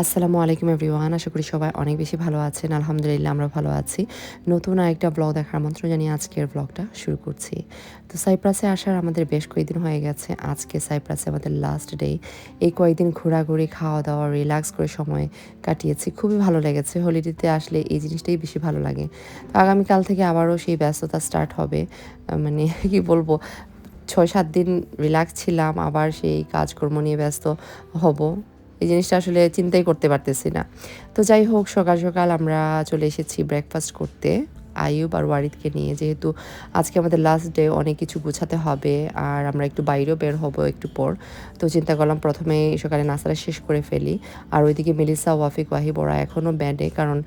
আসসালামু আলাইকুম এভরিওয়ান, আশা করি সবাই অনেক বেশি ভালো আছেন। আলহামদুলিল্লাহ, আমরা ভালো আছি। নতুন আরেকটা ব্লগ দেখার মন্ত্র জানিয়ে আজকের ব্লগটা শুরু করছি। তো সাইপ্রাসে আসার আমাদের বেশ কয়েকদিন হয়ে গেছে। আজকে সাইপ্রাসে আমাদের লাস্ট ডে এই কয়েকদিন ঘোরাঘুরি খাওয়া দাওয়া রিল্যাক্স করে সময় কাটিয়েছি। খুবই ভালো লেগেছে। হলিডেতে আসলে এই জিনিসটাই বেশি ভালো লাগে। তো আগামীকাল থেকে আবারও সেই ব্যস্ততা স্টার্ট হবে। মানে কি বলব? ছয় সাত দিন রিল্যাক্স ছিলাম, আবার সেই কাজকর্ম নিয়ে ব্যস্ত হব। এই জিনিসটা আসলে চিন্তাই করতে পারতেছি না। তো যাই হোক, সকাল সকাল আমরা চলে এসেছি ব্রেকফাস্ট করতে। আয়ুব আর ওয়ারিদকে নিয়ে, যেহেতু আজকে আমাদের লাস্ট ডে অনেক কিছু গুছাতে হবে আর আমরা একটু বাইরেও বের হব একটু পর। তো চিন্তা করলাম প্রথমে সকালে নাস্তাটা শেষ করে ফেলি। আর ওইদিকে মেলিসা, ওয়াফিক, ওয়াহিব, ওরা এখনও ব্যান্ডে কারণ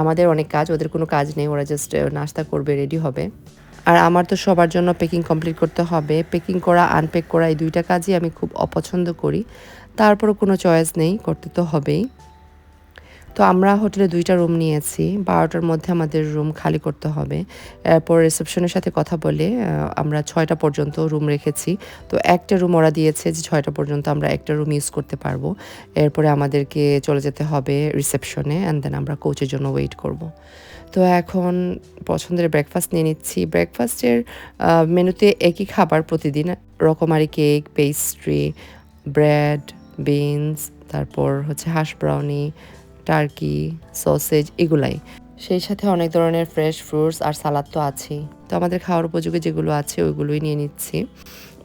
আমাদের অনেক কাজ, ওদের কোনো কাজ নেই, ওরা জাস্ট নাস্তা করবে রেডি হবে। আর আমার তো সবার জন্য পেকিং কমপ্লিট করতে হবে। পেকিং করা আনপ্যাক করা, এই দুইটা কাজই আমি খুব অপছন্দ করি। তারপরও কোনো চয়েস নেই, করতে তো হবেই। তো আমরা হোটেলে দুইটা রুম নিয়েছি, বারোটার মধ্যে আমাদের রুম খালি করতে হবে। এরপর রিসেপশনের সাথে কথা বলে আমরা ছয়টা পর্যন্ত রুম রেখেছি। তো একটা রুম ওরা দিয়েছে যে ছয়টা পর্যন্ত আমরা একটা রুম ইউজ করতে পারব। এরপরে আমাদেরকে চলে যেতে হবে রিসেপশনে অ্যান্ড দেন আমরা কোচের জন্য ওয়েট করব। তো এখন পছন্দের ব্রেকফাস্ট নিয়ে নিচ্ছি। ব্রেকফাস্টের মেনুতে একই খাবার প্রতিদিন, রকমারি কেক পেস্ট্রি ব্রেড বিনস, তারপর হচ্ছে হাঁস ব্রাউনি, টার্কি, সসেজ এগুলাই। সেই সাথে অনেক ধরনের ফ্রেশ ফ্রুটস আর সালাদ তো আছেই। তো আমাদের খাওয়ার উপযোগী যেগুলো আছে, ওইগুলোই নিয়ে নিচ্ছি।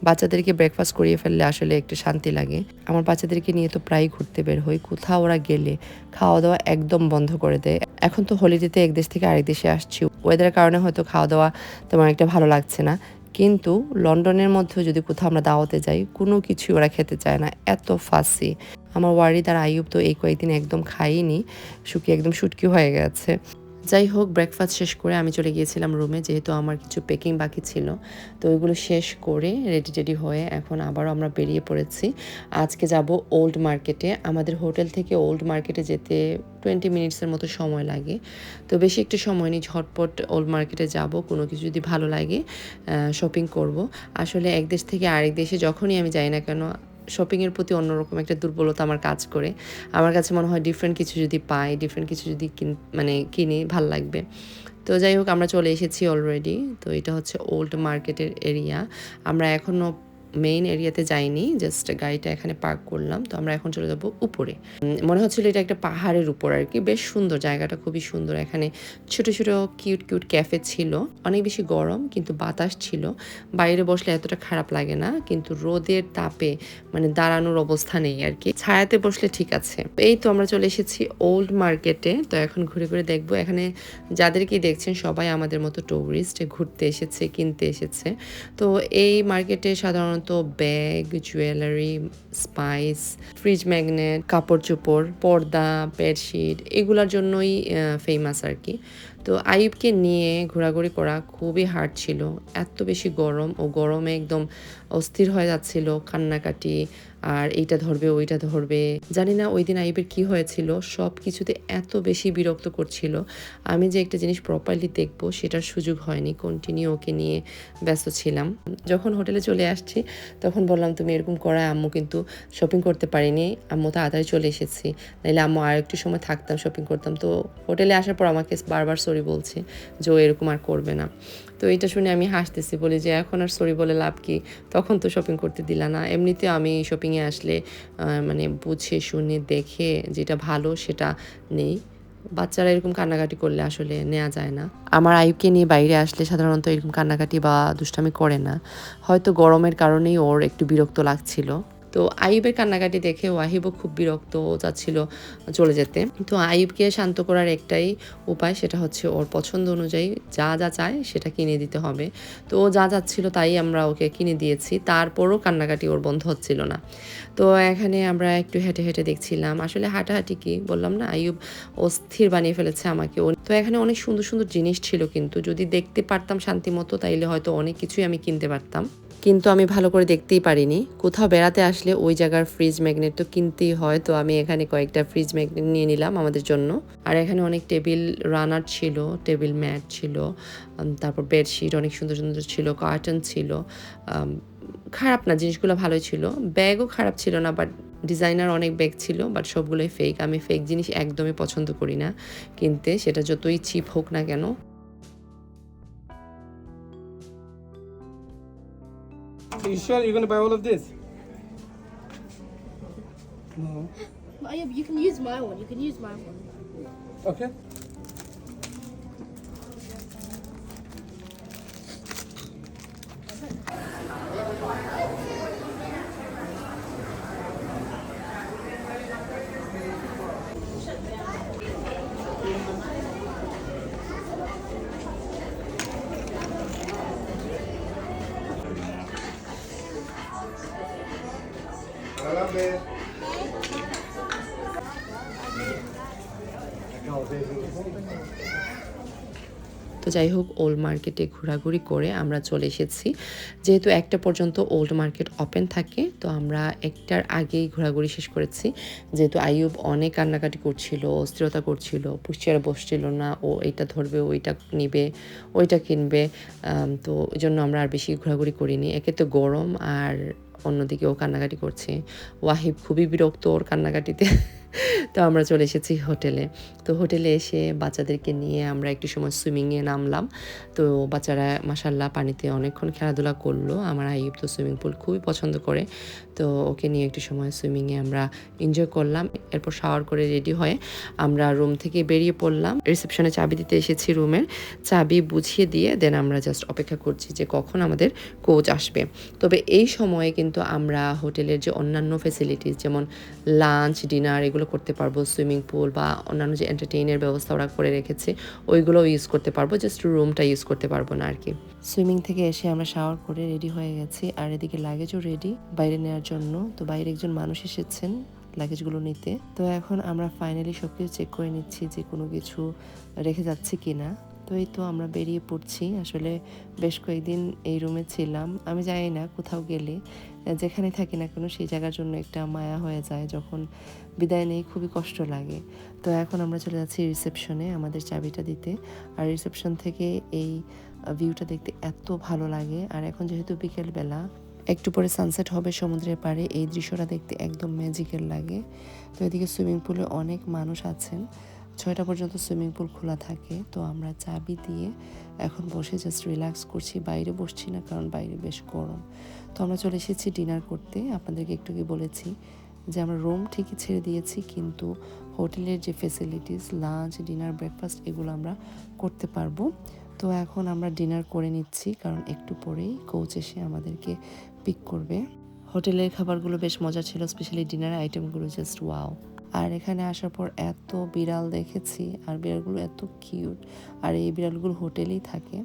বাচ্চাদেরকে ব্রেকফাস্ট করিয়ে ফেললে আসলে একটু শান্তি লাগে। আমার বাচ্চাদেরকে নিয়ে তো প্রায় ঘুরতে বের হই, কোথাও ওরা গেলে খাওয়া দাওয়া একদম বন্ধ করে দেয়। এখন তো হোলিডেতে এক দেশ থেকে আরেক দেশে আসছি। ওয়েদারের কারণে হয়তো খাওয়া দাওয়া তেমন একটা ভালো লাগছে না। কিন্তু লন্ডনের মধ্যে যদি কোথাও আমরা দাওয়াতে যাই, কোনো কিছু ওরা খেতে চায় না। এত ফাঁসি আমার ওয়ারি আর আইয়ুব তো এই কয়েকদিন একদম খাইনি। শুকিয়ে একদম শুটকি হয়ে গেছে। যাই হোক ব্রেকফাস্ট শেষ করে আমি চলে গিয়েছিলাম রুমে যেহেতু আমার কিছু পেকিং বাকি ছিল। তো ওইগুলো শেষ করে রেডি টেডি হয়ে এখন আবারও আমরা বেরিয়ে পড়েছি। আজকে যাব ওল্ড মার্কেটে আমাদের হোটেল থেকে ওল্ড মার্কেটে যেতে টোয়েন্টি মিনিটসের মতো সময় লাগে। তো বেশি একটু সময় নেই, ঝটপট ওল্ড মার্কেটে যাব, কোনো কিছু যদি ভালো লাগে শপিং করব। আসলে এক দেশ থেকে আরেক দেশে যখনই আমি যাই না কেন শপিংয়ের প্রতি অন্যরকম একটা দুর্বলতা আমার কাজ করে। আমার কাছে মনে হয় ডিফারেন্ট কিছু যদি পাই ডিফারেন্ট কিছু যদি কিন- মানে কিনি, ভালো লাগবে। তো যাই হোক, আমরা চলে এসেছি অলরেডি তো এটা হচ্ছে ওল্ড মার্কেটের এরিয়া আমরা এখনও মেইন এরিয়াতে যাইনি জাস্ট গাড়িটা এখানে পার্ক করলাম, তো আমরা এখন চলে যাব উপরে। মনে হচ্ছিল এটা একটা পাহাড়ের উপর আর কি, বেশ সুন্দর জায়গাটা, খুবই সুন্দর। এখানে ছোট ছোট কিউট কিউট ক্যাফে ছিল, অনেক বেশি গরম, কিন্তু বাতাস ছিল। বাইরে বসলে এতটা খারাপ লাগে না, কিন্তু রোদের তাপে মানে দাঁড়ানোর অবস্থা নেই আর কি। ছায়াতে বসলে ঠিক আছে। এই তো আমরা চলে এসেছি ওল্ড মার্কেটে তো এখন ঘুরে ঘুরে দেখব। এখানে যাদেরকে দেখছেন, সবাই আমাদের মতো টুরিস্ট ঘুরতে এসেছে, কিনতে এসেছে। তো এই মার্কেটে সাধারণত bag jewellery spice fridge magnet কাপড় চোপড় পর্দা বেডশিট এগুলোর জন্যই ফেমাস আর কি। তো আইবকে নিয়ে ঘোরাঘুরি করা খুবই হার্ড ছিল। এত বেশি গরম ও গরমে একদম অস্থির হয়ে যাচ্ছিল কান্নাকাটি, আর এইটা ধরবে, ওইটা ধরবে। জানি না ওই দিন আইবের কি হয়েছিল, সব কিছুতে এত বেশি বিরক্ত করছিল। আমি যে একটা জিনিস প্রপারলি দেখব, সেটার সুযোগ হয়নি কন্টিনিউ ওকে নিয়ে ব্যস্ত ছিলাম। যখন হোটেলে চলে আসছি, তখন বললাম, তুমি এরকম করায় আম্মু কিন্তু শপিং করতে পারিনি। আম্মু তো তাড়াতাড়ি চলে এসেছি। নাহলে আম্মু আর একটু সময় থাকতাম শপিং করতাম। তো হোটেলে আসার পর আমাকে বারবার সরি বলছে যে ও এরকম আর করবে না। তো এটা শুনে আমি হাসতেছি, বলি যে এখন আর সরি বলে লাভ কি? তখন তো শপিং করতে দিলা না। এমনিতে আমি শপিংয়ে আসলে মানে বুঝে, শুনে, দেখে যেটা ভালো সেটা নেই। বাচ্চারা এরকম কান্নাকাটি করলে আসলে নেওয়া যায় না। আমার আয়ুকে নিয়ে বাইরে আসলে সাধারণত এরকম কান্নাকাটি বা দুষ্টামি করে না। হয়তো গরমের কারণেই ওর একটু বিরক্ত লাগছিল। তো আইবের কান্নাকাটি দেখে ওয়াহিবও খুব বিরক্ত ও চাচ্ছিল চলে যেতে। তো আইবকে শান্ত করার একটাই উপায় সেটা হচ্ছে ওর পছন্দ অনুযায়ী যা যা চায় সেটা কিনে দিতে হবে। তো ও যা যাচ্ছিল তাই আমরা ওকে কিনে দিয়েছি, তারপরও কান্নাকাটি ওর বন্ধ হচ্ছিল না। তো এখানে আমরা একটু হেঁটে হেঁটে দেখছিলাম, আসলে হাঁটাহাঁটি কি বললাম না? আইয়ুব অস্থির বানিয়ে ফেলেছে আমাকে। তো এখানে অনেক সুন্দর সুন্দর জিনিস ছিল কিন্তু যদি দেখতে পারতাম শান্তি মতো তাইলে হয়তো অনেক কিছুই আমি কিনতে পারতাম। কিন্তু আমি ভালো করে দেখতেই পারিনি। কোথাও বেড়াতে আসলে ওই জায়গার ফ্রিজ ম্যাগনেট তো কিনতেই হয়। তো আমি এখানে কয়েকটা ফ্রিজ ম্যাগনেট নিয়ে নিলাম আমাদের জন্য। আর এখানে অনেক টেবিল রানার ছিল টেবিল ম্যাট ছিল তারপর বেডশিট অনেক সুন্দর সুন্দর ছিল কার্টন ছিল খারাপ না, জিনিসগুলো ভালোই ছিল। ব্যাগও খারাপ ছিল না বাট ডিজাইনার অনেক ব্যাগ ছিল বাট সবগুলোই ফেক আমি ফেক জিনিস একদমই পছন্দ করি না কিনতে, সেটা যতই চিপ হোক না কেন। You sure you're gonna buy all of this? No. Yeah, but you can use my one. You can use my one. Okay. যাই হোক ওল্ড মার্কেটে ঘোরাঘুরি করে আমরা চলে এসেছি। যেহেতু একটা পর্যন্ত ওল্ড মার্কেট ওপেন থাকে, তো আমরা একটার আগেই ঘোরাঘুরি শেষ করেছি। যেহেতু আইয়ুব অনেক কান্নাকাটি করছিল, অস্থিরতা করছিল, পুষ্টিয়ারে বসছিল না, ও এইটা ধরবে ওইটা নিবে, ওইটা কিনবে তো ওই জন্য আমরা আর বেশি ঘোরাঘুরি করিনি। একে তো গরম আর অন্যদিকে ও কান্নাকাটি করছে। ওয়াহিব খুবই বিরক্ত ওর কান্নাকাটিতে। তো আমরা চলে এসেছি হোটেলে। তো হোটেলে এসে বাচ্চাদেরকে নিয়ে আমরা একটু সময় সুইমিংয়ে নামলাম। তো বাচ্চারা মাসাল্লাহ পানিতে অনেকক্ষণ খেলাধুলা করল। আমার আইব তো সুইমিং পুল খুবই পছন্দ করে। তো ওকে নিয়ে একটু সময় সুইমিংয়ে আমরা এনজয় করলাম। এরপর শাওয়ার করে রেডি হয়ে আমরা রুম থেকে বেরিয়ে পড়লাম। রিসেপশনে চাবি দিতে এসেছি রুমের। চাবি বুঝিয়ে দিয়ে দেন আমরা জাস্ট অপেক্ষা করছি যে কখন আমাদের কোচ আসবে। তবে এই সময়ে কিন্তু আমরা হোটেলের যে অন্যান্য ফেসিলিটিস যেমন লাঞ্চ ডিনার এগুলো করতে পারব, সুইমিং পুল বা অন্যান্য যে এন্টারটেইনের ব্যবস্থা ওরা করে রেখেছে, ওইগুলোও ইউজ করতে পারব জাস্ট রুমটা ইউজ করতে পারব না আর কি সুইমিং থেকে এসে আমরা শাওয়ার করে রেডি হয়ে গেছি, আর এদিকে লাগেজও রেডি বাইরে নেওয়ার জন্য। তো বাইরে একজন মানুষ এসেছেন লাগেজগুলো নিতে। তো এখন আমরা ফাইনালি সব কিছু চেক করে নিচ্ছি যে কোনো কিছু রেখে যাচ্ছে কি না তো এই তো আমরা বেরিয়ে পড়ছি। আসলে বেশ কয়েকদিন এই রুমে ছিলাম। আমি জানি না কোথাও গেলে, যেখানে থাকি না কেন সেই জায়গার জন্য একটা মায়া হয়ে যায় যখন বিদায় নেই, খুবই কষ্ট লাগে। তো এখন আমরা চলে যাচ্ছি রিসেপশনে আমাদের চাবিটা দিতে। আর রিসেপশন থেকে এই ভিউটা দেখতে এত ভালো লাগে। আর এখন যেহেতু বিকেলবেলা, একটু পরে সানসেট হবে সমুদ্রের পাড়ে, এই দৃশ্যটা দেখতে একদম ম্যাজিক্যাল লাগে। তো এদিকে সুইমিং পুলে অনেক মানুষ আছেন। ছয়টা পর্যন্ত সুইমিং পুল খোলা থাকে, তো আমরা চাবি দিয়ে এখন বসে জাস্ট রিল্যাক্স করছি, বাইরে বসছি না কারণ বাইরে বেশ গরম। তো আমরা চলে এসেছি ডিনার করতে। আপনাদেরকে একটু কি বলেছি যে আমরা রুম ঠিকই ছেড়ে দিয়েছি, কিন্তু হোটেলের যে ফেসিলিটিস লাঞ্চ ডিনার ব্রেকফাস্ট এগুলো আমরা করতে পারব। তো এখন আমরা ডিনার করে নিচ্ছি, কারণ একটু পরেই কোচ এসে আমাদেরকে পিক করবে। হোটেলের খাবারগুলো বেশ মজা ছিল স্পেশালি ডিনার আইটেমগুলো জাস্ট ওয়াও আর এখানে আসার পর এত বিড়াল দেখেছি, আর বিড়ালগুলো এত কিউট, আর এই বিড়ালগুলো হোটেলেই থাকে।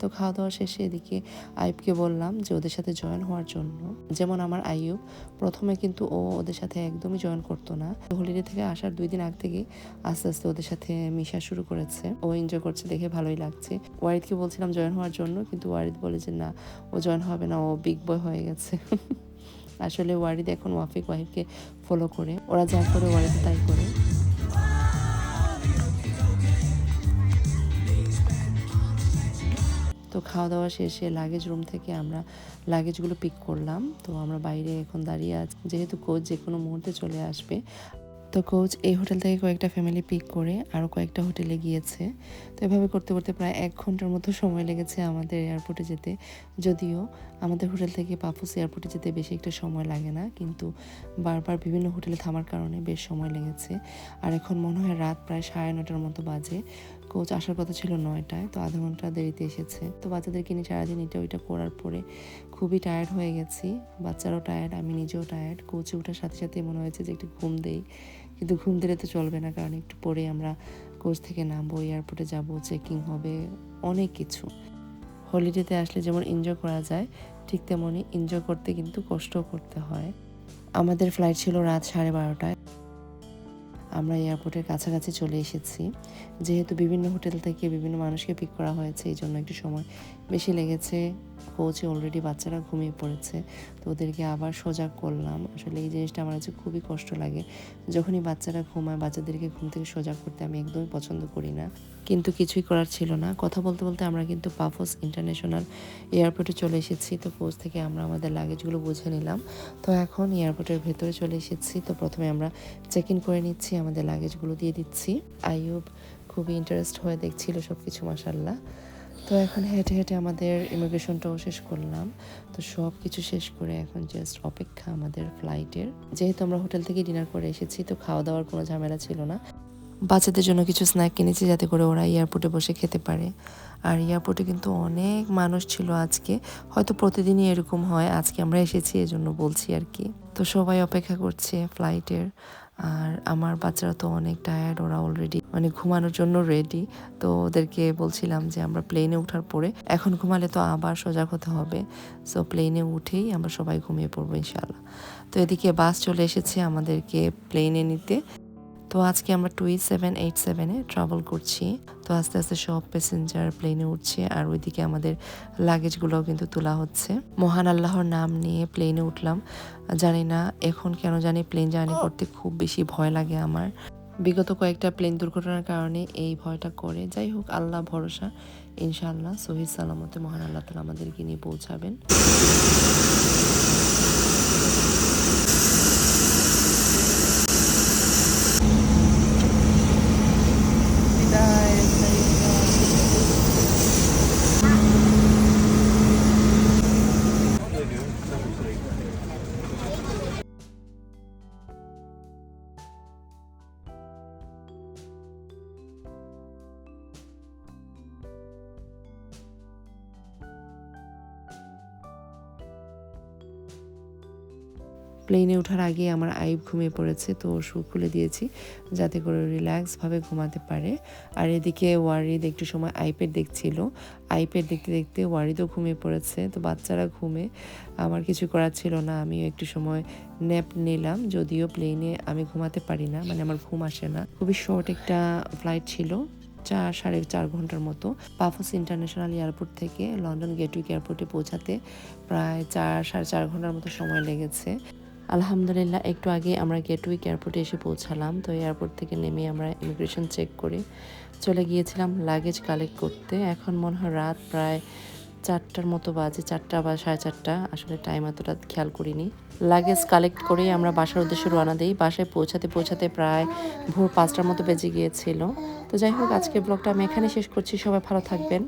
তো খাওয়া দাওয়া শেষে এদিকে আইবকে বললাম যে ওদের সাথে জয়েন হওয়ার জন্য। যেমন আমার আইয়ুব, প্রথমে কিন্তু ও ওদের সাথে একদমই জয়েন করতো না। হলিডে থেকে আসার দুই দিন আগ থেকে আস্তে আস্তে ওদের সাথে মিশা শুরু করেছে। ও এনজয় করছে দেখে ভালোই লাগছে। ওয়ারিদকে বলছিলাম জয়েন হওয়ার জন্য, কিন্তু ওয়ারিদ বলে যে না, ও জয়েন হবে না, ও বিগ বয় হয়ে গেছে। আসলে ওয়ারিদ এখন ওয়াফিক ওয়াহিবকে ফলো করে। ওরা যা করে ওয়ারিদ তাই করে। তো খাওয়া দাওয়া শেষে লাগেজ রুম থেকে আমরা লাগেজগুলো পিক করলাম। তো আমরা বাইরে এখন দাঁড়িয়ে আছি। যেহেতু কোচ যে কোনো মুহূর্তে চলে আসবে। তো কোচ এই হোটেল থেকে কয়েকটা ফ্যামিলি পিক করে আরও কয়েকটা হোটেলে গিয়েছে। তো এভাবে করতে করতে প্রায় এক ঘণ্টার মতো সময় লেগেছে আমাদের এয়ারপোর্টে যেতে। যদিও আমাদের হোটেল থেকে পাফুস এয়ারপোর্টে যেতে বেশি একটা সময় লাগে না, কিন্তু বারবার বিভিন্ন হোটেলে থামার কারণে বেশ সময় লেগেছে। আর এখন মনে হয় রাত প্রায় সাড়ে নটার মতো বাজে। কোচ আসার কথা ছিল নয়টায়, তো আধা ঘণ্টা দেরিতে এসেছে। তো বাচ্চাদেরকে নিয়ে সারাদিন এটা ওইটা করার পরে খুবই টায়ার্ড হয়ে গেছি। বাচ্চারাও টায়ার্ড আমি নিজেও টায়ার্ড কোচে ওঠার সাথে সাথে মনে হয়েছে যে একটু ঘুম দেই। কিন্তু ঘুম দিলে তো চলবে না, কারণ একটু পরে আমরা কোচ থেকে নামবো, এয়ারপোর্টে যাব, চেকিং হবে, অনেক কিছু। হলিডেতে আসলে যেমন এনজয় করা যায়, ঠিক তেমনই এনজয় করতে কিন্তু কষ্ট করতে হয়। আমাদের ফ্লাইট ছিল রাত সাড়ে বারোটায়। আমরা এয়ারপোর্টের কাছাকাছি চলে এসেছি। যেহেতু বিভিন্ন হোটেল থেকে বিভিন্ন মানুষকে পিক করা হয়েছে, এই জন্য একটু সময় বেশি লেগেছে। কোচে অলরেডি বাচ্চারা ঘুমিয়ে পড়েছে, তো ওদেরকে আবার সোজা করলাম। আসলে এই জিনিসটা আমার কাছে খুবই কষ্ট লাগে। যখনই বাচ্চারা ঘুমায়, বাচ্চাদেরকে ঘুম থেকে সোজা করতে আমি একদমই পছন্দ করি না। কিন্তু কিছুই করার ছিল না। কথা বলতে বলতে আমরা কিন্তু পাফোস ইন্টারন্যাশনাল এয়ারপোর্টে চলে এসেছি। তো পোজ থেকে আমরা আমাদের লাগেজগুলো বুঝে নিলাম। তো এখন এয়ারপোর্টের ভেতরে চলে এসেছি। তো প্রথমে আমরা চেক ইন করে নিচ্ছি, আমাদের লাগেজগুলো দিয়ে দিচ্ছি। আইয়ুব খুবই ইন্টারেস্ট হয়ে দেখছিল সব কিছু মাসাল্লাহ তো এখন হেঁটে হেঁটে আমাদের ইমিগ্রেশনটাও শেষ করলাম। তো সব কিছু শেষ করে এখন জাস্ট অপেক্ষা আমাদের ফ্লাইটের যেহেতু আমরা হোটেল থেকে ডিনার করে এসেছি, তো খাওয়া দাওয়ার কোনো ঝামেলা ছিল না। বাচ্চাদের জন্য কিছু স্ন্যাক কিনেছি যাতে করে ওরা এয়ারপোর্টে বসে খেতে পারে। আর এয়ারপোর্টে কিন্তু অনেক মানুষ ছিল আজকে। হয়তো প্রতিদিনই এরকম হয়, আজকে আমরা এসেছি, এজন্য বলছি আর কি। তো সবাই অপেক্ষা করছে ফ্লাইটের আর আমার বাচ্চারা তো অনেক টায়ার্ড ওরা অলরেডি মানে ঘুমানোর জন্য রেডি তো ওদেরকে বলছিলাম যে আমরা প্লেনে ওঠার পরে, এখন ঘুমালে তো আবার সজাগ হতে হবে। সো প্লেনে উঠেই আমরা সবাই ঘুমিয়ে পড়ব ইনশাল্লাহ তো এদিকে বাস চলে এসেছে আমাদেরকে প্লেনে নিতে। তো আজকে আমরা টু সেভেন এইট সেভেনে ট্রাভেল করছি। তো আস্তে আস্তে সব প্যাসেঞ্জার প্লেনে উঠছে আর ওইদিকে আমাদের লাগেজগুলোও কিন্তু তোলা হচ্ছে। মহান আল্লাহর নাম নিয়ে প্লেনে উঠলাম। জানি না এখন কেন জানি প্লেন জার্নি করতে খুব বেশি ভয় লাগে আমার। বিগত কয়েকটা প্লেন দুর্ঘটনার কারণে এই ভয়টা করে। যাই হোক, আল্লাহ ভরসা। ইনশাআল্লাহ সহি সালামতে মহান আল্লাহ তালা আমাদেরকে নিয়ে পৌঁছাবেন। প্লেনে ওঠার আগে আমার আইব ঘুমিয়ে পড়েছে, তো শু খুলে দিয়েছি যাতে করে রিল্যাক্সভাবে ঘুমাতে পারে। আর এদিকে ওয়ারিদ একটু সময় আইপ্যাড দেখছিল। আইপ্যাড দেখতে দেখতে ওয়ারিদও ঘুমিয়ে পড়েছে, তো বাচ্চারা ঘুমে। আমার কিছু করার ছিল না, আমিও একটু সময় ন্যাপ নিলাম, যদিও প্লেনে আমি ঘুমাতে পারি না মানে আমার ঘুম আসে না। খুবই শর্ট একটা ফ্লাইট ছিল, চার, সাড়ে চার ঘণ্টার মতো। পাফোস ইন্টারন্যাশনাল এয়ারপোর্ট থেকে লন্ডন গেটউইক এয়ারপোর্টে পৌঁছাতে প্রায় চার, সাড়ে চার ঘণ্টার মতো সময় লেগেছে। আলহামদুলিল্লাহ, একটু আগে আমরা গেটউইক এয়ারপোর্টে এসে পৌঁছালাম। তো এয়ারপোর্ট থেকে নেমে আমরা ইমিগ্রেশন চেক করে চলে গিয়েছিলাম লাগেজ কালেক্ট করতে। এখন মনে হয় রাত প্রায় চারটার মতো বাজে, চারটা বা সাড়ে চারটা। আসলে টাইম এতটা খেয়াল করিনি। লাগেজ কালেক্ট করেই আমরা বাসার উদ্দেশ্যে রওনা দিই। বাসায় পৌঁছাতে পৌঁছাতে প্রায় ভোর পাঁচটার মতো বেজে গিয়েছিল। তো যাই হোক, আজকের ব্লগটা আমি এখানে শেষ করছি। সবাই ভালো থাকবেন।